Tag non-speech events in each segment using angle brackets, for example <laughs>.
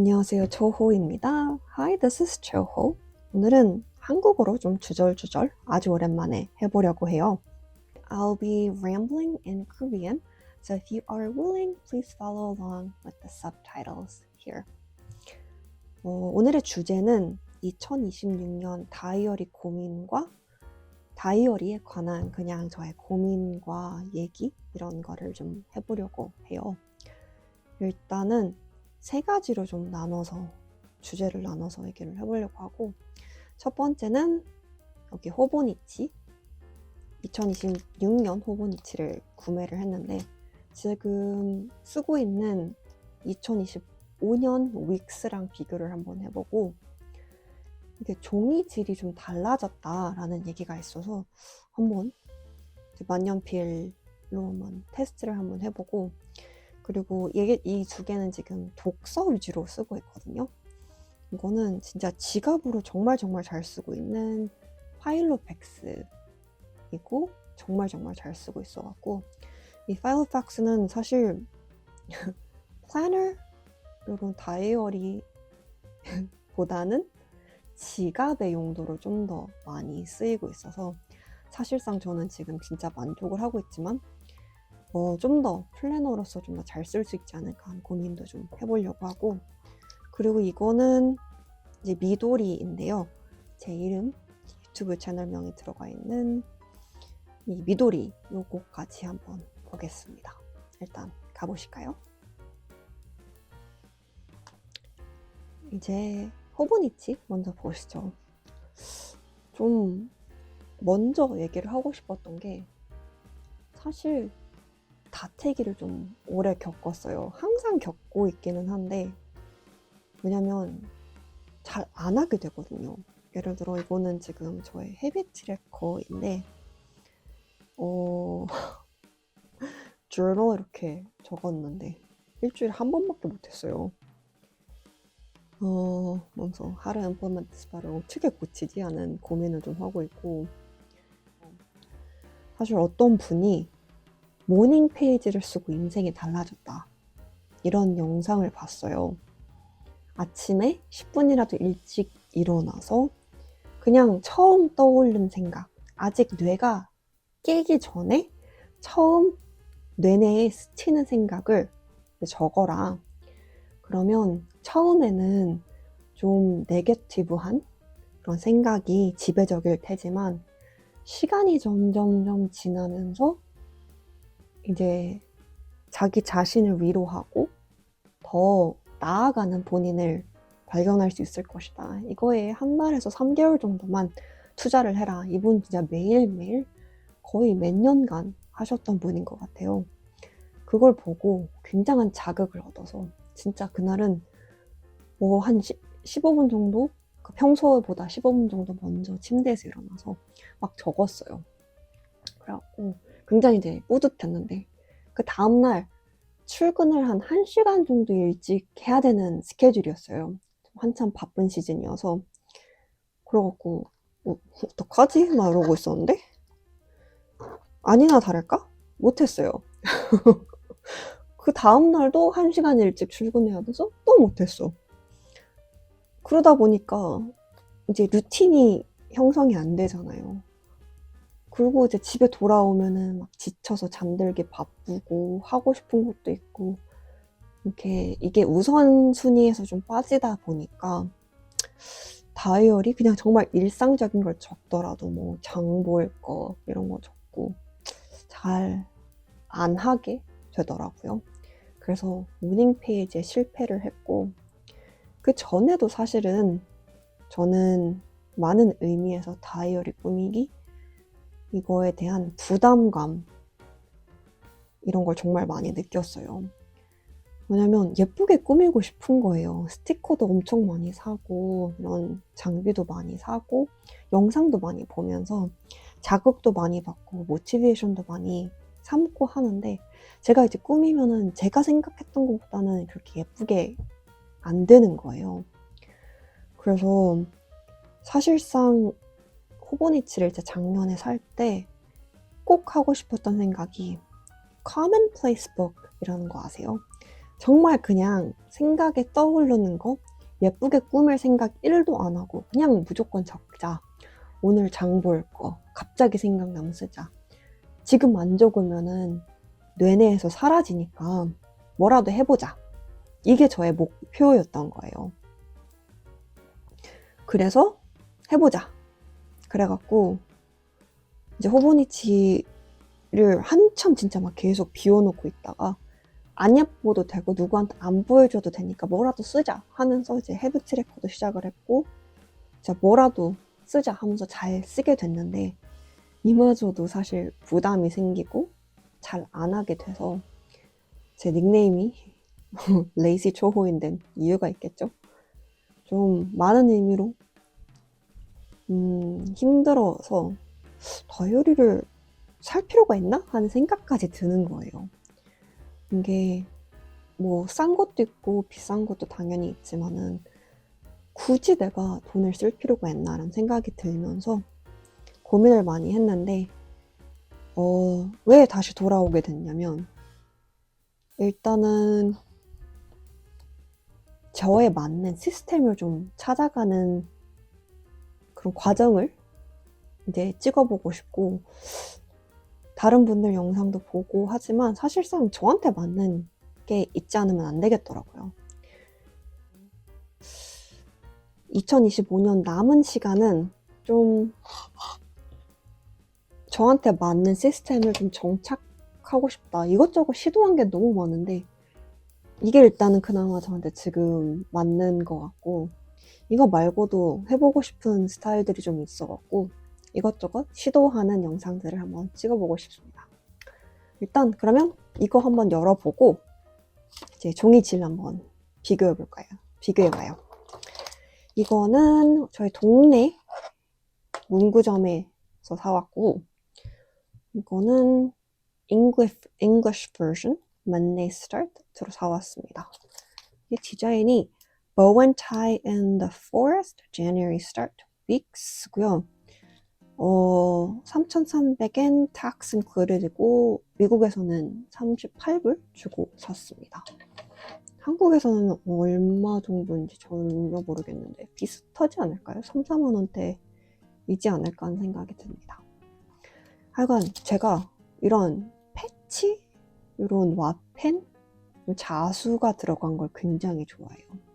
안녕하세요. 조호입니다. Hi, this is 조호. 오늘은 한국어로 좀 주절주절 아주 오랜만에 해보려고 해요. I'll be rambling in Korean, so if you are willing, please follow along with the subtitles here. 어, 오늘의 주제는 2026년 다이어리 고민과 다이어리에 관한 그냥 저의 고민과 얘기 이런 거를 좀 해보려고 해요. 일단은 세 가지로 좀 나눠서 주제를 나눠서 얘기를 해보려고 하고 첫 번째는 여기 호보니치 2026년 호보니치를 구매를 했는데 지금 쓰고 있는 2025년 윅스랑 비교를 한번 해보고 이게 종이 질이 좀 달라졌다라는 얘기가 있어서 한번 만년필로 한번 테스트를 한번 해보고 그리고 이 두 개는 지금 독서 위주로 쓰고 있거든요. 이거는 진짜 지갑으로 정말 정말 잘 쓰고 있는 파일로팩스이고 정말 정말 잘 쓰고 있어갖고 이 파일로팩스는 사실 <laughs> 플래너 이런 다이어리 <laughs> 보다는 지갑의 용도로 좀 더 많이 쓰이고 있어서 사실상 저는 지금 진짜 만족을 하고 있지만 어, 좀 더 플래너로서 좀 더 잘 쓸 수 있지 않을까 하는 고민도 좀 해보려고 하고 그리고 이거는 이제 미도리인데요. 제 이름 유튜브 채널명이 들어가 있는 이 미도리 요거까지 한번 보겠습니다. 일단 가보실까요? 이제 호보니치 먼저 보시죠. 좀 먼저 얘기를 하고 싶었던 게 사실 다태기를 좀 오래 겪었어요. 항상 겪고 있기는 한데 왜냐면 잘 안 하게 되거든요. 예를 들어 이거는 지금 저의 헤비 트래커인데 어 <laughs> journal 이렇게 적었는데 일주일에 한 번밖에 못했어요. 어, 먼저 하루 엠퍼먼트 스파를 어떻게 고치지 하는 고민을 좀 하고 있고 사실 어떤 분이 모닝 페이지를 쓰고 인생이 달라졌다. 이런 영상을 봤어요. 아침에 10분이라도 일찍 일어나서 그냥 처음 떠오른 생각, 아직 뇌가 깨기 전에 처음 뇌내에 스치는 생각을 적어라. 그러면 처음에는 좀 네게티브한 그런 생각이 지배적일 테지만 시간이 점점점 지나면서 이제 자기 자신을 위로하고 더 나아가는 본인을 발견할 수 있을 것이다. 이거에 한 달에서 3개월 정도만 투자를 해라. 이분 진짜 매일매일 거의 몇 년간 하셨던 분인 것 같아요. 그걸 보고 굉장한 자극을 얻어서 진짜 그날은 뭐 한 15분 정도 그 평소보다 15분 정도 먼저 침대에서 일어나서 막 적었어요. 그래갖고 굉장히 이제 뿌듯했는데 그 다음날 출근을 한 1시간 정도 일찍 해야 되는 스케줄이었어요. 한참 바쁜 시즌이어서 그래갖고 어, 어떡하지? 막 이러고 있었는데 아니나 다를까? 못했어요. <laughs> 그 다음날도 1시간 일찍 출근해야 돼서 또 못했어. 그러다 보니까 이제 루틴이 형성이 안 되잖아요. 그리고 이제 집에 돌아오면은 막 지쳐서 잠들기 바쁘고 하고 싶은 것도 있고 이렇게 이게 우선순위에서 좀 빠지다 보니까 다이어리 그냥 정말 일상적인 걸 적더라도 뭐 장볼 거 이런 거 적고 잘 안 하게 되더라고요. 그래서 모닝 페이지에 실패를 했고 그 전에도 사실은 저는 많은 의미에서 다이어리 꾸미기 이거에 대한 부담감 이런 걸 정말 많이 느꼈어요. 왜냐면 예쁘게 꾸미고 싶은 거예요. 스티커도 엄청 많이 사고 이런 장비도 많이 사고 영상도 많이 보면서 자극도 많이 받고 모티베이션도 많이 삼고 하는데 제가 이제 꾸미면은 제가 생각했던 것보다는 그렇게 예쁘게 안 되는 거예요. 그래서 사실상 호보니치를 이제 작년에 살 때 꼭 하고 싶었던 생각이 Commonplace Book이라는 거 아세요? 정말 그냥 생각에 떠오르는 거 예쁘게 꾸밀 생각 1도 안 하고 그냥 무조건 적자. 오늘 장 볼 거 갑자기 생각나면 쓰자. 지금 안 적으면은 뇌내에서 사라지니까 뭐라도 해보자. 이게 저의 목표였던 거예요. 그래서 해보자. 그래갖고 이제 호보니치를 한참 진짜 막 계속 비워놓고 있다가 안 예뻐도 되고 누구한테 안 보여줘도 되니까 뭐라도 쓰자 하면서 이제 헤드 트래커도 시작을 했고 진짜 뭐라도 쓰자 하면서 잘 쓰게 됐는데 이마저도 사실 부담이 생기고 잘 안 하게 돼서 제 닉네임이 <laughs> 레이시 초호인 된 이유가 있겠죠. 좀 많은 의미로 음, 힘들어서 다이어리를 살 필요가 있나 하는 생각까지 드는 거예요. 이게 뭐 싼 것도 있고 비싼 것도 당연히 있지만은 굳이 내가 돈을 쓸 필요가 있나라는 생각이 들면서 고민을 많이 했는데 어, 왜 다시 돌아오게 됐냐면 일단은 저에 맞는 시스템을 좀 찾아가는 그런 과정을 이제 찍어보고 싶고 다른 분들 영상도 보고 하지만 사실상 저한테 맞는 게 있지 않으면 안 되겠더라고요. 2025년 남은 시간은 좀 저한테 맞는 시스템을 좀 정착하고 싶다. 이것저것 시도한 게 너무 많은데 이게 일단은 그나마 저한테 지금 맞는 것 같고 이거 말고도 해보고 싶은 스타일들이 좀 있어갖고 이것저것 시도하는 영상들을 한번 찍어보고 싶습니다. 일단 그러면 이거 한번 열어보고 이제 종이질 한번 비교해 볼까요? 비교해 봐요. 이거는 저희 동네 문구점에서 사왔고 이거는 English, English version Monday Start로 사왔습니다. 이 디자인이 Bow and the Forest January Start Weeks고요. 어, 3,300엔 tax included이고 미국에서는 38불 주고 샀습니다. 한국에서는 얼마 정도인지 전혀 모르겠는데 비슷하지 않을까요? 3, 4만 원대이지 않을까 하는 생각이 듭니다. 하여간 제가 이런 패치, 이런 와펜, 자수가 들어간 걸 굉장히 좋아해요.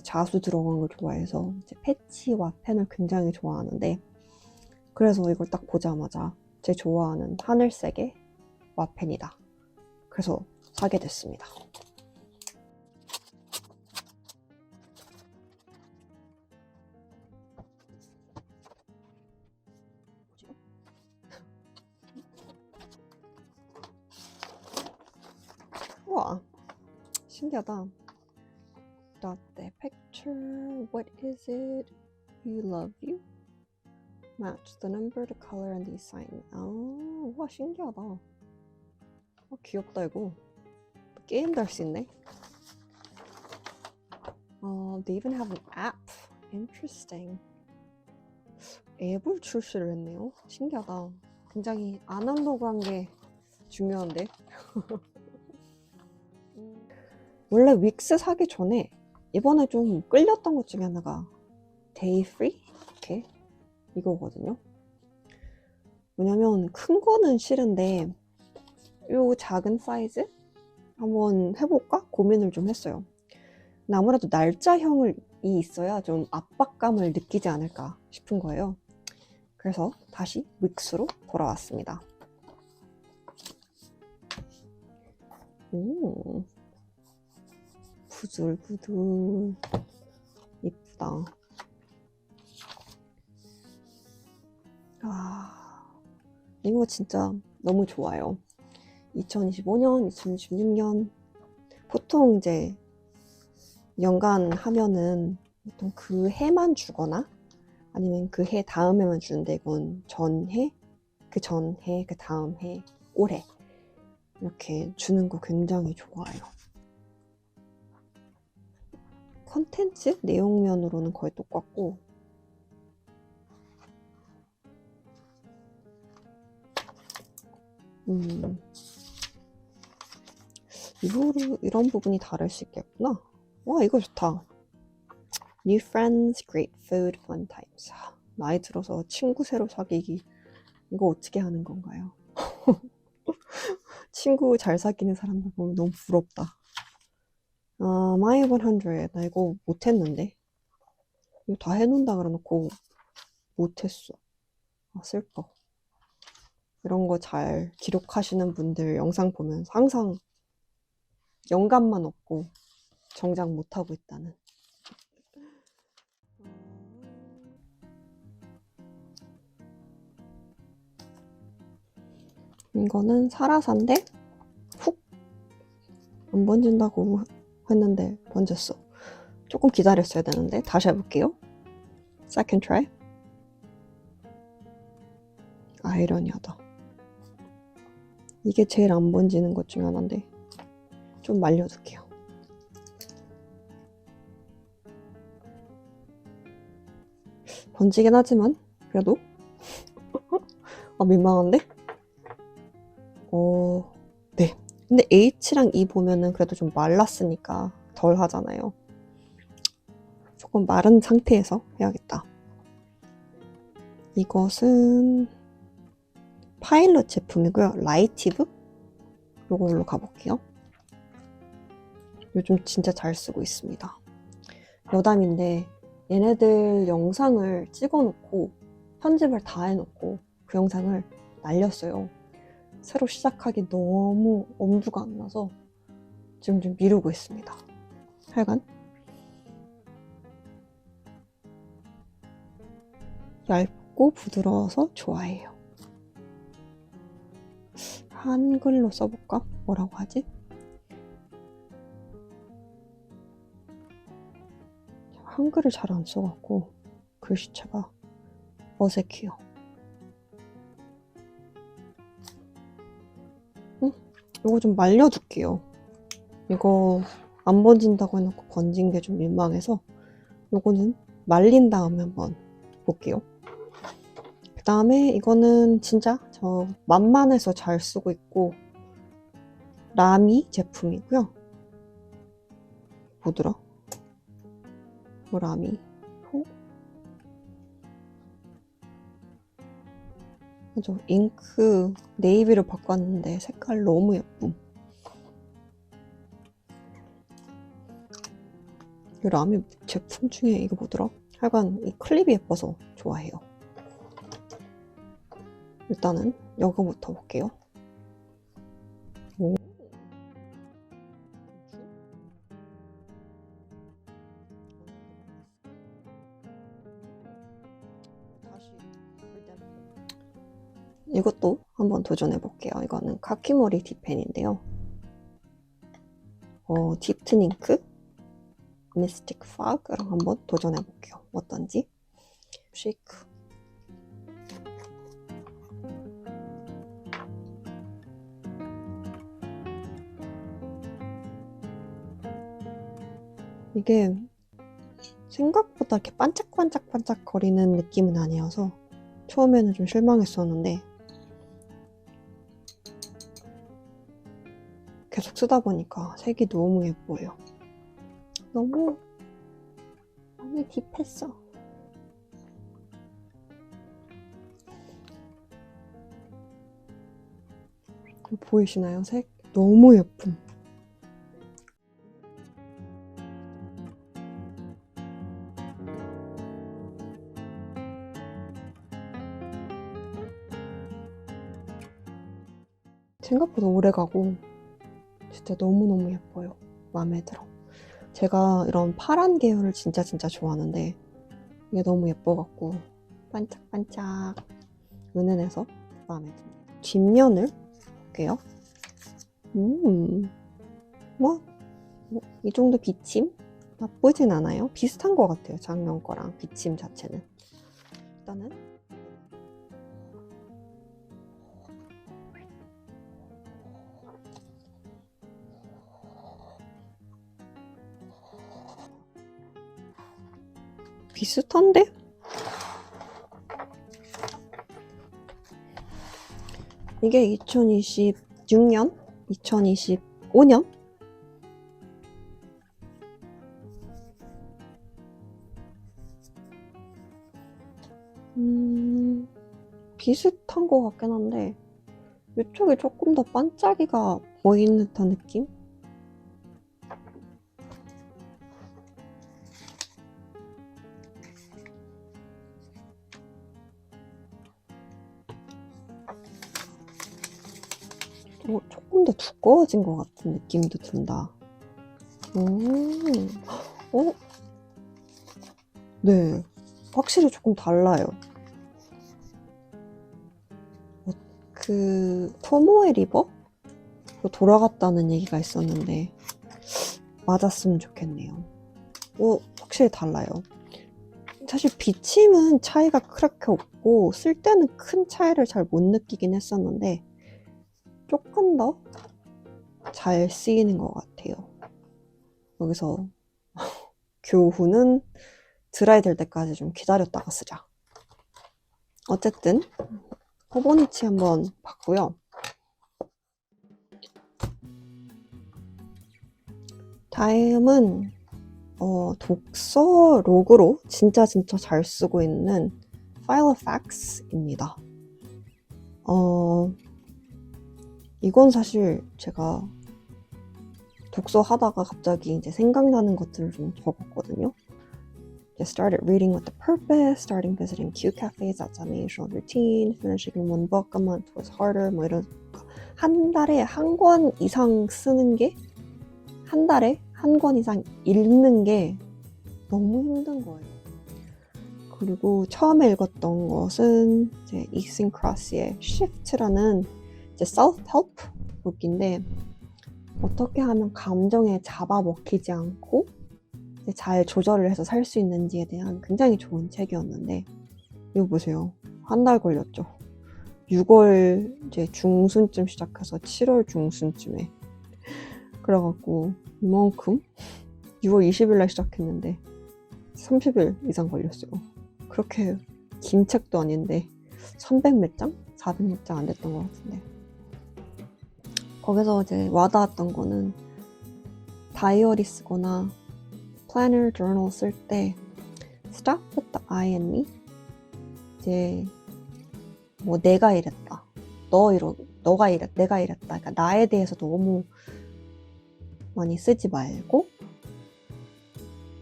자수 들어간 걸 좋아해서 패치와 펜을 굉장히 좋아하는데 그래서 이걸 딱 보자마자 제 좋아하는 하늘색의 와펜이다. 그래서 사게 됐습니다. 우와, 신기하다. Dot the picture. What is it? We love you. Match the number, the color, and the sign. 아, 와 신기하다. 어, 귀엽다 이거. 게임도 할 수 있네. 어, they even have an app. Interesting. 앱을 출시를 했네요. 신기하다. 굉장히 아날로그한 게 중요한데. 원래 윅스 사기 전에 이번에 좀 끌렸던 것 중에 하나가 데이 프리 이렇게 이거거든요. 왜냐면 큰 거는 싫은데 요 작은 사이즈 한번 해볼까 고민을 좀 했어요. 아무래도 날짜형이 있어야 좀 압박감을 느끼지 않을까 싶은 거예요. 그래서 다시 윅스로 돌아왔습니다. 오. 부들부들 이쁘다. 아, 이거 진짜 너무 좋아요. 2025년, 2026년 보통 이제 연간 하면은 보통 그 해만 주거나 아니면 그 해 다음에만 주는데 이건 전해, 그 전해, 그 다음 해, 올해 이렇게 주는 거 굉장히 좋아요. 컨텐츠 내용면으로는 거의 똑같고 음, 이후로 이런 부분이 다를 수 있겠구나. 와, 이거 좋다. New friends, great food, fun times. 하, 나이 들어서 친구 새로 사귀기. 이거 어떻게 하는 건가요? <laughs> 친구 잘 사귀는 사람들 보면 너무 부럽다. 아, My 100. 나 이거 못했는데. 이거 다 해놓는다 그래놓고 못했어. 아, 슬퍼. 이런 거 잘 기록하시는 분들 영상 보면 항상 영감만 없고 정작 못하고 있다는. 이거는 사라사인데 훅 안 번진다고 했는데 번졌어. 조금 기다렸어야 되는데 다시 해볼게요. Second try. 아이러니하다. 이게 제일 안 번지는 것 중에 하나인데 좀 말려둘게요. 번지긴 하지만 그래도 <laughs> 아 민망한데? 어, 네. 근데 H랑 E 보면은 그래도 좀 말랐으니까 덜 하잖아요. 조금 마른 상태에서 해야겠다. 이것은 파일럿 제품이고요. 라이티브? 요걸로 가볼게요. 요즘 진짜 잘 쓰고 있습니다. 여담인데 얘네들 영상을 찍어놓고 편집을 다 해놓고 그 영상을 날렸어요. 새로 시작하기 너무 엄두가 안 나서 지금 좀 미루고 있습니다. 하여간 얇고 부드러워서 좋아해요. 한글로 써볼까? 뭐라고 하지? 한글을 잘 안 써갖고 글씨체가 어색해요. 이거 좀 말려둘게요. 이거 안 번진다고 해놓고 번진 게 좀 민망해서 이거는 말린 다음에 한번 볼게요. 그 다음에 이거는 진짜 저 만만해서 잘 쓰고 있고 라미 제품이고요. 뭐더라? 뭐 라미 맞아 잉크 네이비로 바꿨는데 색깔 너무 예쁨. 이 라미 제품 중에 이거 뭐더라? 하여간 이 클립이 예뻐서 좋아해요. 일단은 이거부터 볼게요. 오. 이것도 한번 도전해 볼게요. 이거는 카키모리 딥펜인데요. 어, 딥트닝크 미스틱 파그랑 한번 도전해 볼게요. 어떤지. 쉐이크. 이게 생각보다 이렇게 반짝반짝 반짝 거리는 느낌은 아니어서 처음에는 좀 실망했었는데 계속 쓰다 보니까 색이 너무 예뻐요. 너무 많이 딥했어. 보이시나요? 색 너무 예쁨. 생각보다 오래 가고 진짜 너무너무 예뻐요. 마음에 들어. 제가 이런 파란 계열을 진짜 진짜 좋아하는데 이게 너무 예뻐갖고 반짝반짝 은은해서 마음에 듭니다. 뒷면을 볼게요. 음, 뭐, 뭐이 정도 비침 나쁘진 않아요. 비슷한 것 같아요. 작년 거랑 비침 자체는. 일단은 비슷한데? 이게 2026년? 2025년? 음, 비슷한 것 같긴 한데, 이쪽이 조금 더 반짝이가 보이는 듯한 느낌? 두꺼워진 것 같은 느낌도 든다. 음, 어? 네, 확실히 조금 달라요. 어, 그 토모에 리버 그 돌아갔다는 얘기가 있었는데 맞았으면 좋겠네요. 어, 확실히 달라요. 사실 비침은 차이가 그렇게 없고 쓸 때는 큰 차이를 잘 못 느끼긴 했었는데 조금 더 잘 쓰이는 것 같아요. 여기서 <laughs> 교훈은 드라이 될 때까지 좀 기다렸다가 쓰자. 어쨌든 호보니치 한번 봤고요. 다음은 어, 독서 로그로 진짜 진짜 잘 쓰고 있는 파일러팩스입니다. 어, 이건 사실 제가 독서하다가 갑자기 이제 생각나는 것들을 좀 적었거든요. Just started reading with a purpose, starting visiting Q cafes, that's a usual routine, finishing one book a month was harder, 뭐 이런 한 달에 한 권 이상 쓰는 게 한 달에 한 권 이상 읽는 게 너무 힘든 거예요. 그리고 처음에 읽었던 것은 이제 익슨 크로스의 Shift라는 이제 self-help 북인데 어떻게 하면 감정에 잡아먹히지 않고 잘 조절을 해서 살 수 있는지에 대한 굉장히 좋은 책이었는데 이거 보세요. 한 달 걸렸죠. 6월 이제 중순쯤 시작해서 7월 중순쯤에 그래갖고 이만큼 6월 20일 날 시작했는데 30일 이상 걸렸어요. 그렇게 긴 책도 아닌데 300 몇 장? 400 몇 장 안 됐던 것 같은데 거기서 이제 와닿았던 거는 다이어리 쓰거나 플래너 journal 쓸 때 stop with the I and me. 이제 뭐 내가 이랬다. 너 이러 너가 이랬 내가 이랬다. 그러니까 나에 대해서 너무 많이 쓰지 말고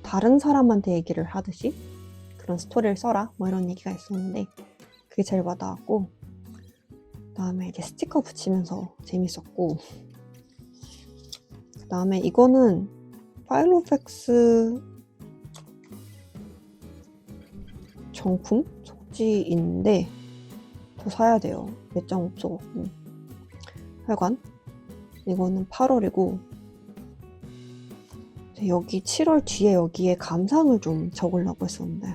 다른 사람한테 얘기를 하듯이 그런 스토리를 써라. 뭐 이런 얘기가 있었는데 그게 제일 와닿았고. 그 다음에 이제 스티커 붙이면서 재밌었고 그 다음에 이거는 파일로팩스 정품? 속지인데 더 사야 돼요. 몇 장 없어갖고. 하여간 이거는 8월이고 여기 7월 뒤에 여기에 감상을 좀 적으려고 했었는데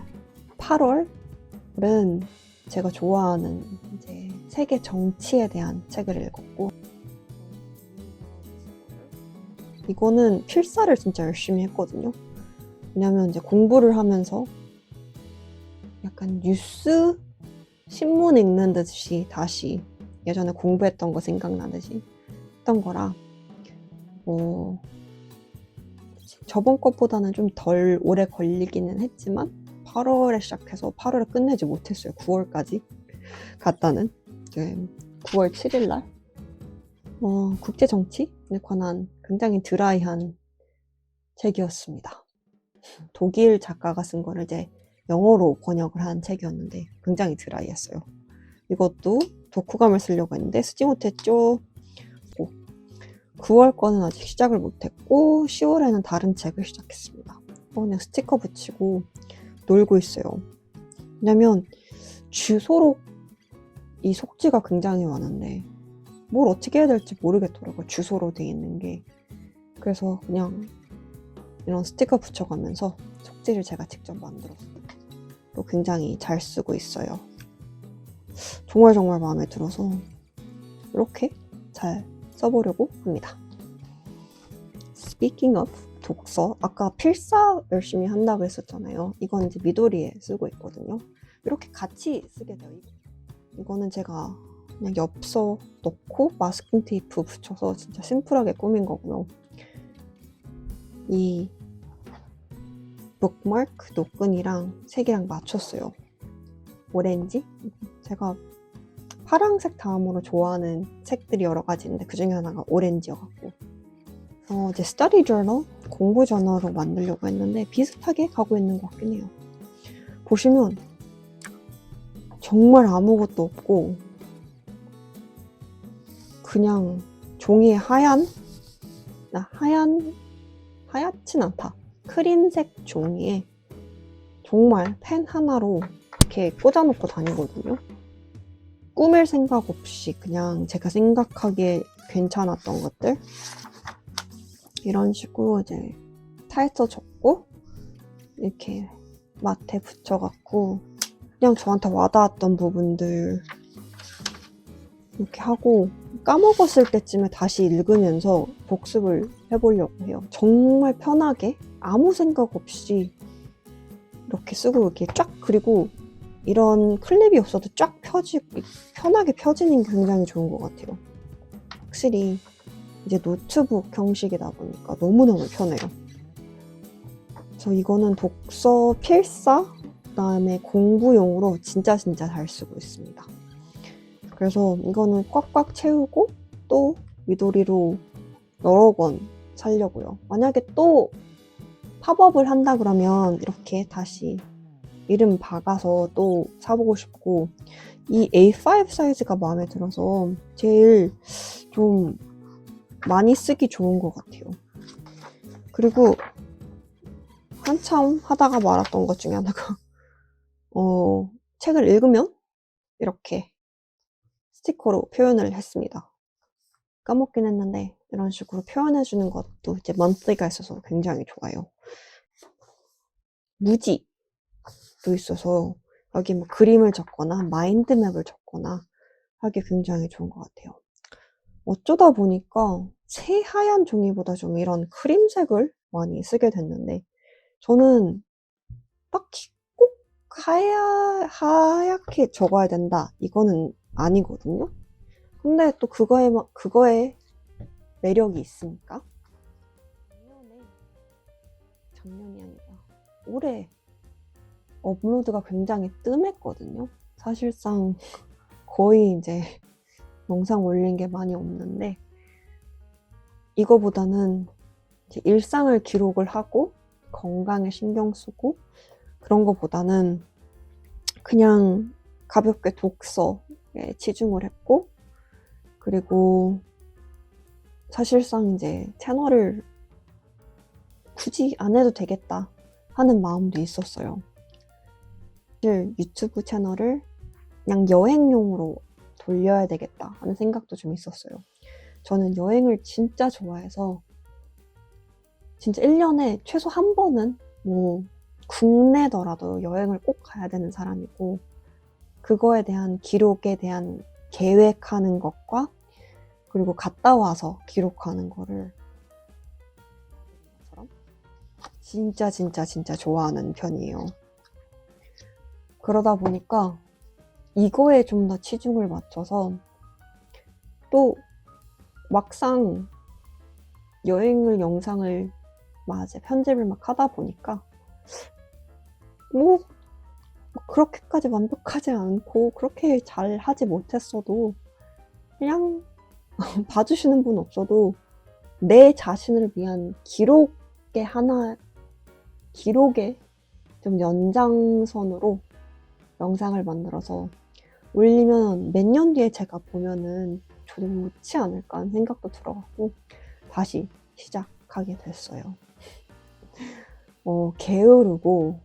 8월은 제가 좋아하는 이제 세계 정치에 대한 책을 읽었고 이거는 필사를 진짜 열심히 했거든요. 왜냐면 이제 공부를 하면서 약간 뉴스 신문 읽는 듯이 다시 예전에 공부했던 거 생각나듯이 했던 거라 뭐 저번 것보다는 좀 덜 오래 걸리기는 했지만 8월에 시작해서 8월에 끝내지 못했어요. 9월까지 갔다는 네, 9월 7일 날 어, 국제 정치에 관한 굉장히 드라이한 책이었습니다. 독일 작가가 쓴 거를 이제 영어로 번역을 한 책이었는데 굉장히 드라이했어요. 이것도 독후감을 쓰려고 했는데 쓰지 못했죠. 9월 거는 아직 시작을 못했고 10월에는 다른 책을 시작했습니다. 어, 그냥 스티커 붙이고 놀고 있어요. 왜냐면 주소록 이 속지가 굉장히 많은데 뭘 어떻게 해야 될지 모르겠더라고요. 주소로 돼 있는 게. 그래서 그냥 이런 스티커 붙여가면서 속지를 제가 직접 만들었어요. 또 굉장히 잘 쓰고 있어요. 정말 정말 마음에 들어서 이렇게 잘 써보려고 합니다. Speaking of 독서, 아까 필사 열심히 한다고 했었잖아요. 이건 이제 미도리에 쓰고 있거든요. 이렇게 같이 쓰게 돼요. 이거는 제가 그냥 엽서 넣고 마스킹 테이프 붙여서 진짜 심플하게 꾸민 거고요. 이 북마크 노끈이랑 색이랑 맞췄어요. 오렌지. 제가 파랑색 다음으로 좋아하는 색들이 여러 가지 있는데 그 중에 하나가 오렌지여갖고. 어, 이제 스터디 저널, 공부 저널로 만들려고 했는데 비슷하게 가고 있는 것 같긴 해요. 보시면 정말 아무것도 없고 그냥 종이에 하얀 나 하얀 하얗진 않다. 크림색 종이에 정말 펜 하나로 이렇게 꽂아놓고 다니거든요. 꾸밀 생각 없이 그냥 제가 생각하기에 괜찮았던 것들 이런 식으로 이제 타이터 적고 이렇게 마트에 붙여갖고 그냥 저한테 와닿았던 부분들 이렇게 하고 까먹었을 때쯤에 다시 읽으면서 복습을 해보려고 해요. 정말 편하게 아무 생각 없이 이렇게 쓰고 이렇게 쫙 그리고 이런 클립이 없어도 쫙 펴지 편하게 펴지는 게 굉장히 좋은 것 같아요. 확실히 이제 노트북 형식이다 보니까 너무너무 편해요. 그래서 이거는 독서 필사 그다음에 공부용으로 진짜 진짜 잘 쓰고 있습니다. 그래서 이거는 꽉꽉 채우고 또 위도리로 여러 권 살려고요. 만약에 또 팝업을 한다 그러면 이렇게 다시 이름 박아서 또 사보고 싶고 이 A5 사이즈가 마음에 들어서 제일 좀 많이 쓰기 좋은 것 같아요. 그리고 한참 하다가 말았던 것 중에 하나가 어, 책을 읽으면 이렇게 스티커로 표현을 했습니다. 까먹긴 했는데 이런 식으로 표현해 주는 것도 이제 먼트리가 있어서 굉장히 좋아요. 무지도 있어서 여기 뭐 그림을 적거나 마인드맵을 적거나 하기 굉장히 좋은 것 같아요. 어쩌다 보니까 새하얀 종이보다 좀 이런 크림색을 많이 쓰게 됐는데 저는 딱히 꼭 하얗, 하얗게 적어야 된다 이거는 아니거든요. 근데 또 그거에 막- 그거에 매력이 있으니까. 작년에 작년이 아니라 올해 업로드가 굉장히 뜸했거든요. 사실상 거의 이제 영상 올린 게 많이 없는데 이거보다는 일상을 기록을 하고 건강에 신경 쓰고 그런 거보다는 그냥 가볍게 독서에 치중을 했고 그리고 사실상 이제 채널을 굳이 안 해도 되겠다 하는 마음도 있었어요. 사실 유튜브 채널을 그냥 여행용으로 돌려야 되겠다 하는 생각도 좀 있었어요. 저는 여행을 진짜 좋아해서 진짜 1년에 최소 한 번은 뭐 국내더라도 여행을 꼭 가야 되는 사람이고 그거에 대한 기록에 대한 계획하는 것과 그리고 갔다 와서 기록하는 거를 진짜 진짜 진짜 좋아하는 편이에요. 그러다 보니까 이거에 좀 더 치중을 맞춰서 또 막상 여행을 영상을 맞아 편집을 막 하다 보니까 뭐 그렇게까지 완벽하지 않고 그렇게 잘 하지 못했어도 그냥 <laughs> 봐주시는 분 없어도 내 자신을 위한 기록의 하나 기록의 좀 연장선으로 영상을 만들어서 올리면 몇 년 뒤에 제가 보면은 좀 좋지 않을까 하는 생각도 들어갖고 다시 시작하게 됐어요. <laughs> 어, 게으르고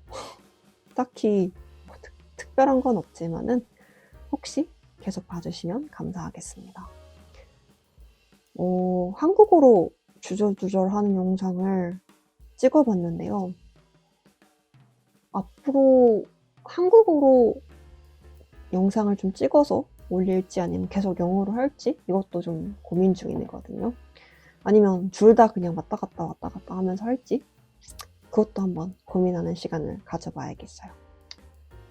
딱히 뭐 특, 특별한 건 없지만은 혹시 계속 봐주시면 감사하겠습니다. 어, 한국어로 주절주절 하는 영상을 찍어봤는데요. 앞으로 한국어로 영상을 좀 찍어서 올릴지 아니면 계속 영어로 할지 이것도 좀 고민 중이거든요. 아니면 둘 다 그냥 왔다 갔다 왔다 갔다 하면서 할지 그것도 한번 고민하는 시간을 가져봐야겠어요.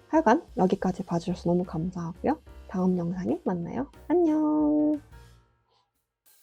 하여간 여기까지 봐주셔서 너무 감사하고요. 다음 영상에 만나요. 안녕!